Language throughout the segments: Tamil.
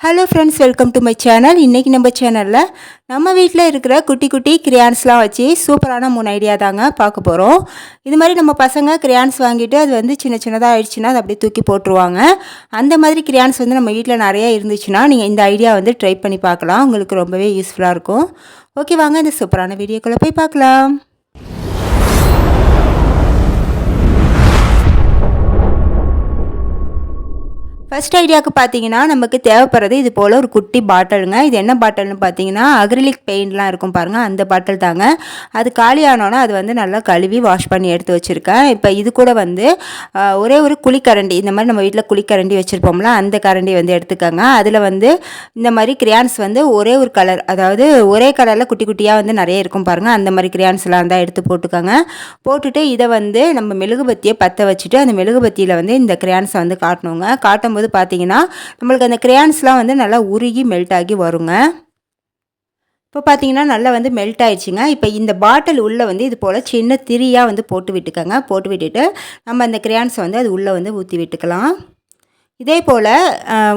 Hello friends welcome to my channel இன்றைக்கி நம்ம சேனலில் நம்ம வீட்டில் இருக்கிற குட்டி குட்டி கிரியான்ஸ்லாம் வச்சு சூப்பரான மூணு ஐடியா தாங்க பார்க்க போகிறோம் இது மாதிரி நம்ம பசங்க கிரியான்ஸ் வாங்கிட்டு அது வந்து சின்ன சின்னதாக ஆயிடுச்சுன்னா அதை அப்படியே தூக்கி போட்டுருவாங்க. அந்த மாதிரி கிரியான்ஸ் வந்து நம்ம வீட்டில் நிறைய இருந்துச்சுன்னா நீங்கள் இந்த ஐடியா வந்து ட்ரை பண்ணி பார்க்கலாம். உங்களுக்கு ரொம்பவே யூஸ்ஃபுல்லாக இருக்கும். ஓகே வாங்க இந்த சூப்பரான வீடியோக்குள்ளே போய் பார்க்கலாம். ஃபஸ்ட் ஐடியாவுக்கு பார்த்தீங்கன்னா நமக்கு தேவைப்படுறது இது போல் ஒரு குட்டி பாட்டிலுங்க. இது என்ன பாட்டில்னு பார்த்தீங்கன்னா அக்ரிலிக் பெயிண்ட்லாம் இருக்கும் பாருங்கள் அந்த பாட்டில் தாங்க. அது காலியானோன்னா அது வந்து நல்லா கழுவி வாஷ் பண்ணி எடுத்து வச்சுருக்கேன். இப்போ இது கூட வந்து ஒரே ஒரு குழிக்கரண்டி இந்த மாதிரி நம்ம வீட்டில் குழிக்கரண்டி வச்சுருப்போம்ல அந்த கரண்டி வந்து எடுத்துக்கோங்க. அதில் வந்து இந்த மாதிரி கிரியான்ஸ் வந்து ஒரே ஒரு கலர் அதாவது ஒரே கலரில் குட்டி குட்டியாக வந்து நிறைய இருக்கும் பாருங்கள் அந்த மாதிரி கிரியான்ஸ்லாம் இருந்தால் எடுத்து போட்டுக்கோங்க. போட்டுட்டு இதை வந்து நம்ம மெழுகுபத்தியை பற்ற வச்சுட்டு அந்த மெழுகுபத்தியில் வந்து இந்த கிரியான்ஸை வந்து காட்டணுங்க. காட்டும் போது பார்த்தீங்கன்னா நம்மளுக்கு அந்த கிரேயான்ஸ்லாம் வந்து நல்லா உருகி மெல்ட் ஆகி வருங்க. இப்போ பார்த்தீங்கன்னா நல்லா வந்து மெல்ட் ஆயிடுச்சுங்க. இப்போ இந்த பாட்டில் உள்ளே வந்து இது போல் சின்ன திரியாக வந்து போட்டு விட்டுக்கோங்க. போட்டு விட்டுட்டு நம்ம அந்த கிரேயான்ஸை வந்து அது உள்ளே வந்து ஊற்றி விட்டுக்கலாம். இதே போல்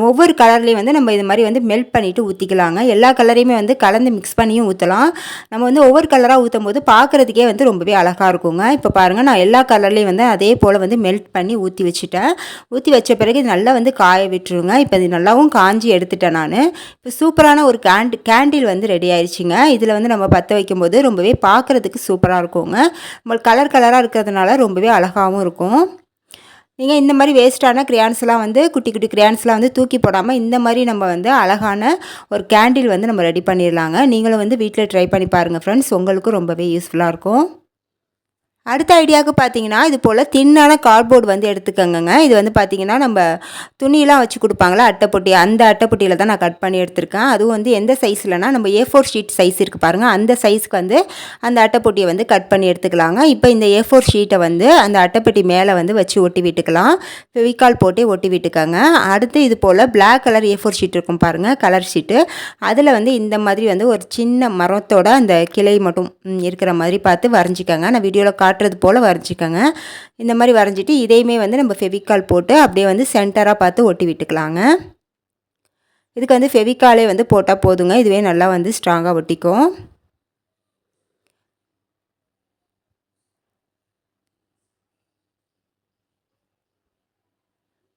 ஒவ்வொரு கலர்லேயும் வந்து நம்ம இது மாதிரி வந்து மெல்ட் பண்ணிவிட்டு ஊற்றிக்கலாங்க எல்லா கலரையுமே வந்து கலந்து மிக்ஸ் பண்ணியும் ஊற்றலாம் நம்ம வந்து ஒவ்வொரு கலராக ஊற்றும் போது பார்க்குறதுக்கே வந்து ரொம்பவே அழகாக இருக்குங்க. இப்போ பாருங்கள் நான் எல்லா கலர்லேயும் வந்து அதே போல் வந்து மெல்ட் பண்ணி ஊற்றி வச்சுட்டேன். ஊற்றி வச்ச பிறகு இது நல்லா வந்து காய விட்டுருங்க. இப்போ இது நல்லாவும் காஞ்சி எடுத்துட்டேன் நான். இப்போ சூப்பரான ஒரு கேண்ட் கேண்டில் வந்து ரெடி ஆயிடுச்சுங்க இதில் வந்து நம்ம பற்ற வைக்கும்போது ரொம்பவே பார்க்குறதுக்கு சூப்பராக இருக்குங்க. நம்ம கலர் கலராக இருக்கிறதுனால ரொம்பவே அழகாகவும் இருக்கும். நீங்கள் இந்த மாதிரி வேஸ்ட்டான கிரியான்ஸ்லாம் வந்து குட்டி குட்டி கிரியான்ஸ்லாம் வந்து தூக்கி போடாமல் இந்த மாதிரி நம்ம வந்து அழகான ஒரு கேண்டில் வந்து நம்ம ரெடி பண்ணிடலாங்க நீங்களும் வந்து வீட்டில் ட்ரை பண்ணி பாருங்கள் ஃப்ரெண்ட்ஸ் உங்களுக்கும் ரொம்பவே யூஸ்ஃபுல்லாக இருக்கும். அடுத்த ஐடியாவுக்கு பார்த்தீங்கன்னா இது போல் தின்னான கார்ட்போர்டு வந்து எடுத்துக்கோங்கங்க. இது வந்து பார்த்தீங்கன்னா நம்ம துணியெலாம் வச்சு கொடுப்பாங்களா அட்டைப்பொட்டி அந்த அட்டைப்பொட்டியில் தான் நான் கட் பண்ணி எடுத்திருக்கேன். அதுவும் வந்து எந்த சைஸ்லனா நம்ம ஏ ஃபோர் ஷீட் சைஸ் இருக்குது பாருங்கள் அந்த சைஸ்க்கு வந்து அந்த அட்டைப்பொட்டியை வந்து கட் பண்ணி எடுத்துக்கலாங்க. இப்போ இந்த ஏ ஃபோர் ஷீட்டை வந்து அந்த அட்டைப்பெட்டி மேலே வந்து வச்சு ஒட்டி விட்டுக்கலாம். ஃபெவிகால் போட்டே ஒட்டி விட்டுக்கோங்க. அடுத்து இது போல் black colour A four sheet இருக்கும் பாருங்கள் கலர் ஷீட்டு அதில் வந்து இந்த மாதிரி வந்து ஒரு சின்ன மரத்தோட அந்த கிளை மட்டும் இருக்கிற மாதிரி பார்த்து வரைஞ்சிக்கோங்க. நான் வீடியோவில் காட்டுறது போல் வரைஞ்சிக்கோங்க. இந்த மாதிரி வரைஞ்சிட்டு இதையுமே வந்து நம்ம ஃபெவிக்கால் போட்டு அப்படியே வந்து சென்டராக பார்த்து ஒட்டி விட்டுக்கலாங்க. இதுக்கு வந்து ஃபெவிக்காலே வந்து போட்டால் போதுங்க. இதுவே நல்லா வந்து ஸ்ட்ராங்காக ஒட்டிக்கும்.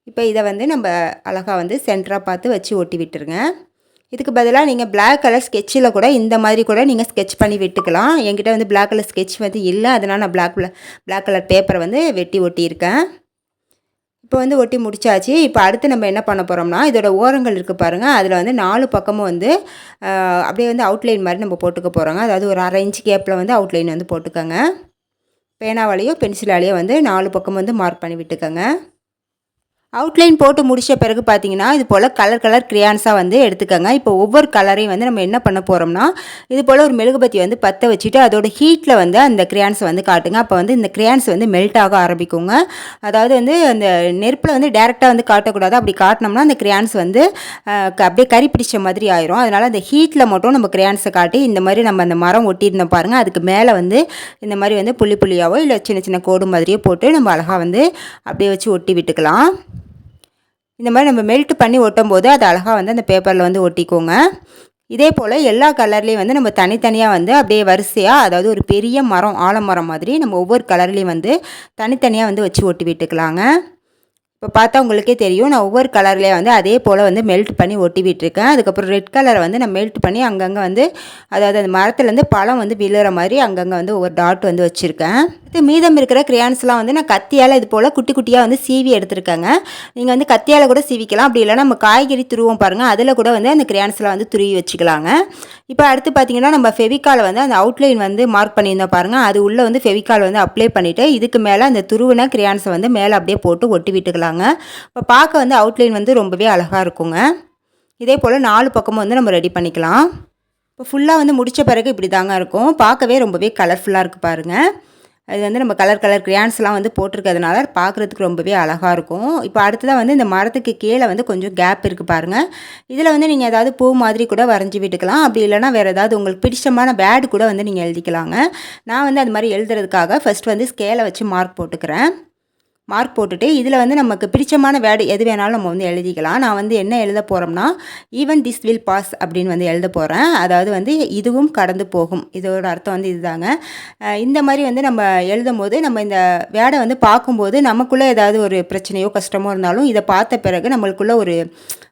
இப்போ இதை வந்து நம்ம அழகாக வந்து சென்டராக பார்த்து வச்சு ஒட்டி விட்டுருங்க. இதுக்கு பதிலாக நீங்கள் பிளாக் கலர் ஸ்கெட்சில் கூட இந்த மாதிரி கூட நீங்கள் ஸ்கெட்ச் பண்ணி விட்டுக்கலாம். என்கிட்ட வந்து பிளாக் கலர் ஸ்கெட்ச் வந்து இல்லை. அதனால் நான் பிளாக் பிளாக் கலர் பேப்பரை வந்து வெட்டி ஒட்டியிருக்கேன். இப்போ வந்து ஒட்டி முடிச்சாச்சு. இப்போ அடுத்து நம்ம என்ன பண்ண போகிறோம்னா இதோட ஓரங்கள் இருக்குது பாருங்கள் அதில் வந்து நாலு பக்கமும் வந்து அப்படியே வந்து அவுட்லைன் மாதிரி நம்ம போட்டுக்க போகிறோங்க அதாவது ஒரு அரை இன்ச் கேப்பில் வந்து அவுட்லைன் வந்து போட்டுக்கோங்க. பேனாவாலேயோ பென்சிலாலேயோ வந்து நாலு பக்கம் வந்து மார்க் பண்ணி விட்டுக்கோங்க. அவுட்லைன் போட்டு முடித்த பிறகு பார்த்தீங்கன்னா இது போல் கலர் கலர் கிரியான்ஸாக வந்து எடுத்துக்கோங்க. இப்போ ஒவ்வொரு கலரையும் வந்து நம்ம என்ன பண்ண போகிறோம்னா இது போல் ஒரு மெழுகுபத்தி வந்து பற்ற வச்சுட்டு அதோட ஹீட்டில் வந்து அந்த கிரியான்ஸை வந்து காட்டுங்க. அப்போ வந்து இந்த கிரியான்ஸ் வந்து மெல்ட் ஆக ஆரம்பிக்குங்க. அதாவது வந்து அந்த நெருப்பில் வந்து டேரெக்டாக வந்து காட்டக்கூடாது. அப்படி காட்டினோம்னா அந்த கிரியான்ஸ் வந்து க- அப்படியே கறி பிடிச்ச மாதிரி ஆயிரும். அதனால் அந்த ஹீட்டில் மட்டும் நம்ம கிரியான்ஸை காட்டி இந்த மாதிரி நம்ம அந்த மரம் ஒட்டியிருந்தோம் பாருங்கள் அதுக்கு மேலே வந்து இந்த மாதிரி வந்து புள்ளி புள்ளியாவோ இல்லை சின்ன சின்ன கோடு மாதிரியோ போட்டு நம்ம அழகாக வந்து அப்படியே வச்சு ஒட்டி விட்டுக்கலாம். இந்த மாதிரி நம்ம மெல்ட் பண்ணி ஒட்டும் போது அது அழகாக வந்து அந்த பேப்பரில் வந்து ஒட்டிக்கோங்க. இதே போல் எல்லா கலர்லேயும் வந்து நம்ம தனித்தனியாக வந்து அப்படியே வரிசையாக அதாவது ஒரு பெரிய மரம் ஆலமரம் மாதிரி நம்ம ஒவ்வொரு கலர்லேயும் வந்து தனித்தனியாக வந்து வச்சு ஒட்டி விட்டுக்கலாங்க. இப்போ பார்த்தா உங்களுக்கே தெரியும் நான் ஒவ்வொரு கலர்லேயே வந்து அதே போல் வந்து மெல்ட் பண்ணி ஒட்டி விட்டுருக்கேன் அதுக்கப்புறம் ரெட் கலரை வந்து நான் மெல்ட் பண்ணி அங்கங்கே வந்து அதாவது அந்த மரத்துலேருந்து பழம் வந்து விழுற மாதிரி அங்கங்கே வந்து ஒவ்வொரு டாட் வந்து வச்சுருக்கேன். இது மீதம் இருக்கிற கிரியான்ஸ்லாம் வந்து நான் கத்தியால் இது போல் குட்டி குட்டியாக வந்து சீவி எடுத்திருக்கேங்க. நீங்கள் வந்து கத்தியால் கூட சீவிக்கலாம். அப்படி இல்லைன்னா நம்ம காய்கறி துருவோம் பாருங்கள் அதில் கூட வந்து அந்த கிரையான்ஸ்லாம் வந்து துருவி வச்சுக்கலாங்க. இப்போ அடுத்து பார்த்தீங்கன்னா நம்ம ஃபெவிக்காலை வந்து அந்த அவுட்லைன் வந்து மார்க் பண்ணியிருந்தோம் பாருங்கள் அது உள்ளே வந்து ஃபெவிக்கால் வந்து அப்ளை பண்ணிவிட்டு இதுக்கு மேலே அந்த துருவின கிரியான்ஸை வந்து மேலே அப்படியே போட்டு ஒட்டி விட்டுக்கலாங்க இப்போ பார்க்க வந்து அவுட்லைன் வந்து ரொம்பவே அழகாக இருக்குங்க. இதே போல் நாலு பக்கமும் வந்து நம்ம ரெடி பண்ணிக்கலாம். இப்போ ஃபுல்லாக வந்து முடித்த பிறகு இப்படி தாங்க இருக்கும். பார்க்கவே ரொம்பவே கலர்ஃபுல்லாக இருக்குது பாருங்கள் அது வந்து நம்ம கலர் கலர் கிரியான்ஸ்லாம் வந்து போட்டிருக்கிறதுனால பார்க்குறதுக்கு ரொம்பவே அழகாக இருக்கும். இப்போ அடுத்ததாக வந்து இந்த மரத்துக்கு கீழே வந்து கொஞ்சம் கேப் இருக்குது பாருங்கள் இதில் வந்து நீங்கள் ஏதாவது பூ மாதிரி கூட வரைஞ்சி விட்டுக்கலாம். அப்படி இல்லைன்னா வேறு ஏதாவது உங்களுக்கு பிடிச்சமான பேட் கூட வந்து நீங்கள் எழுதிக்கலாங்க. நான் வந்து அது மாதிரி எழுதுறதுக்காக ஃபஸ்ட் வந்து ஸ்கேலை வச்சு மார்க் போட்டுக்கிறேன். மார்க் போட்டுட்டு இதில் வந்து நமக்கு பிடிச்சமான வேர்டு எது வேணாலும் நம்ம வந்து எழுதிக்கலாம். நான் வந்து என்ன எழுத போகிறோம்னா ஈவன் திஸ் வில் பாஸ் அப்படின்னு வந்து எழுத போகிறேன் அதாவது வந்து இதுவும் கடந்து போகும். இதோட அர்த்தம் வந்து இதுதாங்க. இந்த மாதிரி வந்து நம்ம எழுதும் போது நம்ம இந்த வேர்டை வந்து பார்க்கும்போது நமக்குள்ளே ஏதாவது ஒரு பிரச்சனையோ கஷ்டமோ இருந்தாலும் இதை பார்த்த பிறகு நம்மளுக்குள்ள ஒரு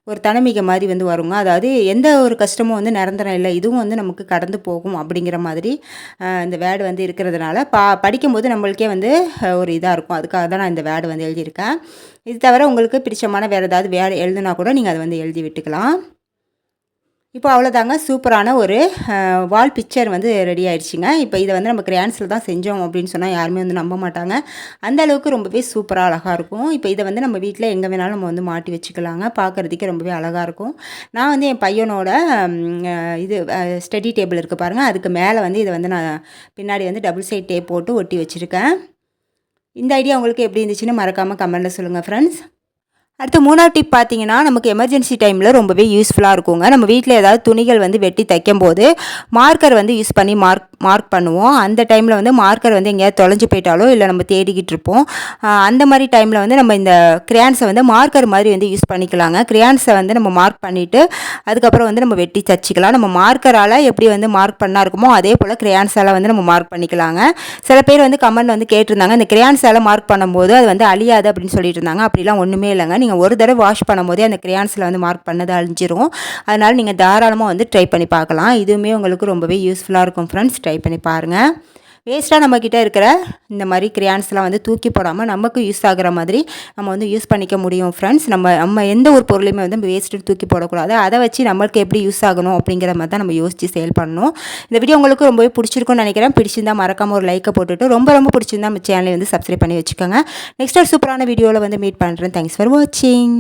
ஒரு தனமிகை மாதிரி வந்து வருங்க. அதாவது எந்த ஒரு கஷ்டமும் வந்து நிரந்தரம் இல்லை. இதுவும் வந்து நமக்கு கடந்து போகும் அப்படிங்கிற மாதிரி இந்த வேர்டு வந்து இருக்கிறதுனால பா படிக்கும்போது நம்மளுக்கே வந்து ஒரு இதாக இருக்கும். அதுக்காக தான் நான் இந்த வேர்டு வந்து எழுதியிருக்கேன். இது தவிர உங்களுக்கு பிடிச்சமான வேறு ஏதாவது வேர்டு எழுதுனா கூட நீங்கள் அதை வந்து எழுதி விட்டுக்கலாம். இப்போ அவ்வளோதாங்க. சூப்பரான ஒரு வால் பிக்சர் வந்து ரெடி ஆயிடுச்சுங்க. இப்போ இதை வந்து நம்ம கிரான்ஸில் தான் செஞ்சோம் அப்படின்னு சொன்னால் யாருமே வந்து நம்ப மாட்டாங்க. அந்த அளவுக்கு ரொம்பவே சூப்பராக அழகாக இருக்கும். இப்போ இதை வந்து நம்ம வீட்டில் எங்கே வேணாலும் நம்ம வந்து மாட்டி வச்சுக்கலாங்க. பார்க்குறதுக்கே ரொம்பவே அழகாக இருக்கும். நான் வந்து என் பையனோட இது ஸ்டடி டேபிள் இருக்குது பாருங்கள் அதுக்கு மேலே வந்து இதை வந்து நான் பின்னாடி வந்து டபுள் சைட் டேப் போட்டு ஒட்டி வச்சுருக்கேன். இந்த ஐடியா உங்களுக்கு எப்படி இருந்துச்சுன்னு மறக்காமல் கமெண்ட்டில் சொல்லுங்கள் ஃப்ரெண்ட்ஸ் அடுத்து மூணாவது டிப் பார்த்தீங்கன்னா நமக்கு எமர்ஜென்சி டைமில் ரொம்பவே யூஸ்ஃபுல்லாக இருக்குங்க. நம்ம வீட்டில் ஏதாவது துணிகள் வந்து வெட்டி தைக்கும் போது மார்க்கர் வந்து யூஸ் பண்ணி மார்க் மார்க் பண்ணுவோம். அந்த டைமில் வந்து மார்க்கர் வந்து எங்கேயாவது தொலைஞ்சு போயிட்டாலோ இல்லை நம்ம தேடிக்கிட்டு இருப்போம். அந்த மாதிரி டைமில் வந்து நம்ம இந்த கிரையான்ஸை வந்து மார்க்கர் மாதிரி வந்து யூஸ் பண்ணிக்கலாங்க. கிரையான்ஸை வந்து நம்ம மார்க் பண்ணிவிட்டு அதுக்கப்புறம் வந்து நம்ம வெட்டி தச்சிக்கலாம். நம்ம மார்க்கரால் எப்படி வந்து மார்க் பண்ணால் இருக்குமோ அதே போல் கிரையான்ஸால் வந்து நம்ம மார்க் பண்ணிக்கலாங்க. சில பேர் வந்து கமெண்ட் வந்து கேட்டிருந்தாங்க இந்த கிரையான்ஸால் மார்க் பண்ணும்போது அது வந்து அழியாது அப்படின்னு சொல்லிட்டு இருந்தாங்க. அப்படிலாம் ஒன்றுமே இல்லைங்க. நீங்கள் ஒரு தடவை வாஷ் பண்ணும்போதே அந்த கிரியான்ஸில் வந்து மார்க் பண்ணது அழிஞ்சிரும். அதனால் நீங்கள் தாராளமாக வந்து ட்ரை பண்ணி பார்க்கலாம். இதுவுமே உங்களுக்கு ரொம்பவே யூஸ்ஃபுல்லாக இருக்கும் ஃப்ரெண்ட்ஸ் ட்ரை பண்ணி பாருங்கள் வேஸ்ட்டாக நம்மக்கிட்ட இருக்கிற இந்த மாதிரி கிரியான்ஸ்லாம் வந்து தூக்கி போடாமல் நமக்கு யூஸ் ஆகிற மாதிரி நம்ம வந்து யூஸ் பண்ணிக்க முடியும் ஃப்ரெண்ட்ஸ் நம்ம நம்ம எந்த ஒரு பொருளையுமே வந்து வேஸ்ட்டு தூக்கி போடக்கூடாது. அதை வச்சு நம்மளுக்கு எப்படி யூஸ் ஆகணும் அப்படிங்கிற மாதிரி தான் நம்ம யோசித்து செயல் பண்ணணும். இந்த வீடியோ உங்களுக்கு ரொம்பவே பிடிச்சிருக்கும்னு நினைக்கிறேன். பிடிச்சிருந்தா மறக்காம ஒரு லைக்கை போட்டுட்டு ரொம்ப ரொம்ப பிடிச்சிருந்தா நம்ம சேனலை வந்து சப்ஸ்கிரைப் பண்ணி வச்சுக்கோங்க. நெக்ஸ்ட் ஒரு சூப்பரான வீடியோவில் வந்து மீட் பண்ணுறேன் தேங்க்ஸ் ஃபார் வாட்சிங்